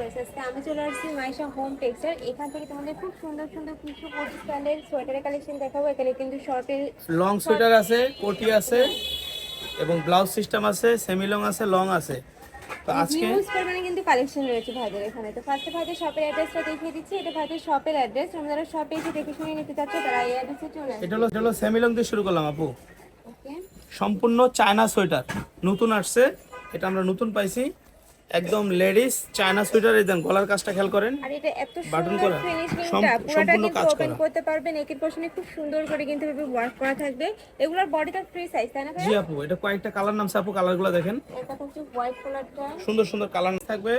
রয়েছে আমি চলে আসছি মাইশা হোম টেক্সটাইল এখান থেকে তোমাদের খুব সুন্দর সুন্দর কিছু কোটি স্টাইলের সোয়েটারের কালেকশন দেখাবো। এখানে কিন্তু শর্টের লং সোয়েটার আছে কোটি আছে এবং ব্লাউজ সিস্টেম আছে সেমি লং আছে লং আছে। তো আজকে ইউজ পরিমাণে কিন্তু কালেকশন রয়েছে ভাইদের এখানে। তো ফার্স্টে ভাইদের শপের অ্যাড্রেসটা দেখিয়ে দিচ্ছি। এটা ভাইদের শপের অ্যাড্রেস তোমরা যারা শপে এসে দেখে শুনে নিতে চাচ্ছ তারা এই অ্যাড্রেসে চলে এটা হলো এটা হলো সেমি লং দিয়ে শুরু করলাম আপু। সম্পূর্ণ চায়না সোয়েটার নতুন আসছে এটা আমরা নতুন পাইছি। একদম লেডিস চায়না সোয়েটার এই দেন গলার কাজটা খেয়াল করেন। আর এটা এত বাটন করা। ফিনিশিংটা পুরোটা সম্পূর্ণ কাজ ওপেন করা। করতে পারবেন একের পোর্শনে খুব সুন্দর করে কিন্তু এভাবে ওয়ার্ক করা থাকবে। এগুলোর বডিটা ফ্রি সাইজ তাই না জি আপু এটা কয়েকটা কালার নামছে আপু কালারগুলো দেখেন। এটা হচ্ছে হোয়াইট কালারটা সুন্দর সুন্দর কালার থাকবে।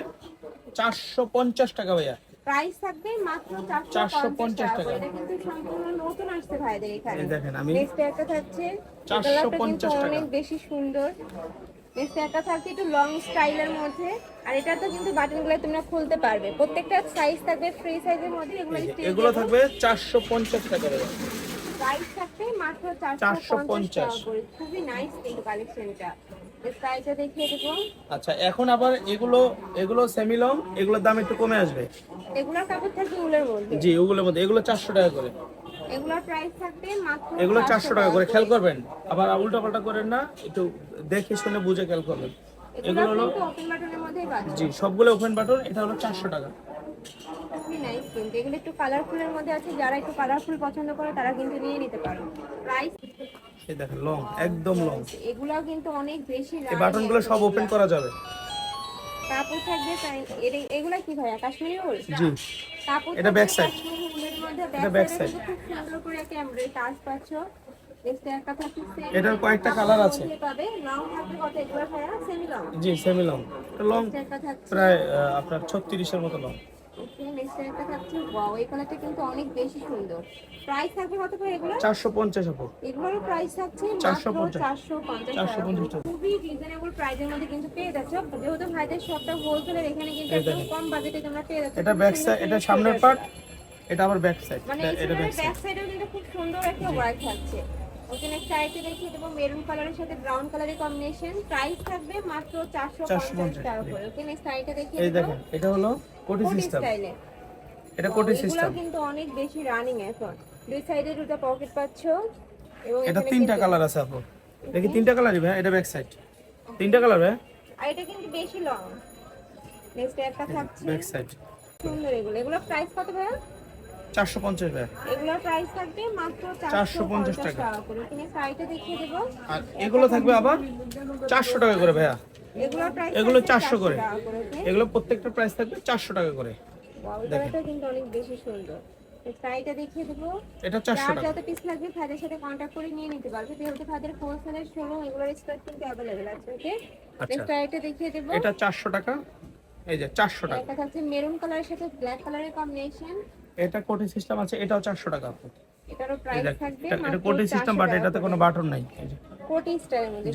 চারশো পঞ্চাশ টাকা ভাইয়া। প্রাইস থাকবে মাত্র 450 450 টাকা। এটা কিন্তু সম্পূর্ণ নতুন আসছে ভাইদের এখানে। দেখেন আমি। নেক্সট একটা থাকছে। 450 টাকা। অনেক বেশি সুন্দর। নেক্সট একটা থাকছে একটু লং স্টাইলের মধ্যে। আর এটা তো কিন্তু বাটনগুলো তোমরা খুলতে পারবে। প্রত্যেকটা সাইজ থাকবে ফ্রি সাইজের মধ্যে এগুলো এগুলো থাকবে চারশো পঞ্চাশ টাকা ভাইয়া প্রাইস থাকবে মাত্র 450 450 টাকা করে। খুবই নাইস কিন্তু কালেকশনটা স্টাইলটা দেখিয়ে দেবো। আচ্ছা এখন আবার এগুলো এগুলো সেমি লং এগুলোর দাম একটু কমে আসবে। এগুলোর কাপড় থাকবে উলের মধ্যে। জি ওগুলোর মধ্যে। এগুলো চারশো টাকা করে। এগুলোর প্রাইস থাকবে মাত্র এগুলো চারশো টাকা করে। খেয়াল করবেন আবার উল্টা পাল্টা করেন না একটু দেখে শুনে বুঝে খেয়াল করবেন। এগুলো এগুলো হলো ওপেন বাটনের মধ্যেই পাচ্ছ জি সবগুলো ওপেন বাটন এটা হলো চারশো টাকা। খুবই নাইস কিন্তু এগুলো একটু কালারফুলের মধ্যে আছে যারা একটু কালারফুল পছন্দ করে তারা কিন্তু নিয়ে নিতে পারো। প্রাইস এই দেখেন লং একদম লং এগুলাও কিন্তু অনেক বেশি এই রানিং বাটনগুলো সব ওপেন করা যাবে। কাপড় থাকবে তাই এর- এগুলা কি ভাইয়া কাশ্মীরি উল জি। কাপড় এটা ব্যাক সাইড উলের মধ্যে এটা ব্যাক সাইড খুব সুন্দর করে একটা এমব্রয়ডারি কাজ পাচ্ছ। এটার কয়েকটা কালার আছে। লং থাকবে কত? এগুলো ভাইয়া সেমি লং জি সেমি লং লং প্রায় আপনার ছত্রিশের মতো লং ওকে নেক্সট একটা থাকছে। ওয়াও এই কালারটা কিন্তু অনেক বেশি সুন্দর। প্রাইস থাকবে কত করে এগুলো চারশো পঞ্চাশ আপু। এগুলোর প্রাইস থাকছে মাত্র 450 চারশো পঞ্চাশ 450 টাকা। খুবই রিজনেবল প্রাইসের মধ্যে কিন্তু পেয়ে যাচ্ছ। যেহেতু ভাইদের সবটা হোলসেলের এখানে কিন্তু একদম কম বাজেটে তোমরা পেয়ে যাচ্ছ। এটা ব্যাক সাইড এটা সামনের পার্ট এটা আবার ব্যাক সাইড মানে এটা ব্যাক সাইড সাইডেও কিন্তু খুব সুন্দর একটা ওয়ার্ক থাকছে। ওকে নেক্সট আইটে দেখিয়ে দেবো মেরুন কালারের সাথে ব্রাউন কালারের কম্বিনেশন প্রাইস থাকবে মাত্র চারশো পঞ্চাশ 450 টাকা করে। ওকে নেক্সট আইটে দেখিয়ে এই দেখেন এটা হলো কোটি সিস্টেম এটা কোটি সিস্টেম কিন্তু অনেক বেশি রানিং এখন। দুই সাইডে দুটো পকেট পাচ্ছ এবং এটা তিনটা কালার আছে আপু। দেখি তিনটা কালারই ভাই? এটা ব্যাক সাইড তিনটা কালার ভাই? আর এটা কিন্তু বেশি লং নেক্সট একটা থাকছে। ব্যাক সাইড সুন্দর এগুলো। এগুলো প্রাইস কত ভাইয়া? চারশো পঞ্চাশ ভাই। এগুলোর প্রাইস থাকবে মাত্র 450 450 টাকা। টাকা করে। এখানে সাইডে দেখিয়ে দেবো। আর এগুলো থাকবে আবার চারশো টাকা করে ভাইয়া। এগুলো 400 করে। এগুলো প্রত্যেকটা প্রাইস থাকবে চারশো টাকা করে। Wow, এই কালারটা কিন্তু অনেক বেশি সুন্দর। সাইডে দেখিয়ে দেবো। এটা চারশো যার টাকা। যত পিস লাগবে তাদের সাথে কন্ট্যাক্ট করে নিয়ে নিতে পারবে। যেহেতু তাদের হোলসেলের শোরুম এগুলোর স্টক কিন্তু অ্যাভেলেবেল আছে ওকে। নেক্সট আইটে দেখিয়ে দেবো। এটা চারশো টাকা। এই যে চারশো টাকা। একটা থাকছে মেরুন কালারের সাথে ব্ল্যাক কালারের কম্বিনেশন এটা কোটি সিস্টেম আছে এটাও চারশো টাকা। আপু এটারও প্রাইস থাকবে এটা কোটি সিস্টেম বাট এটাতে কোনো বাটন নাই। কোটি স্টাইলের মধ্যে।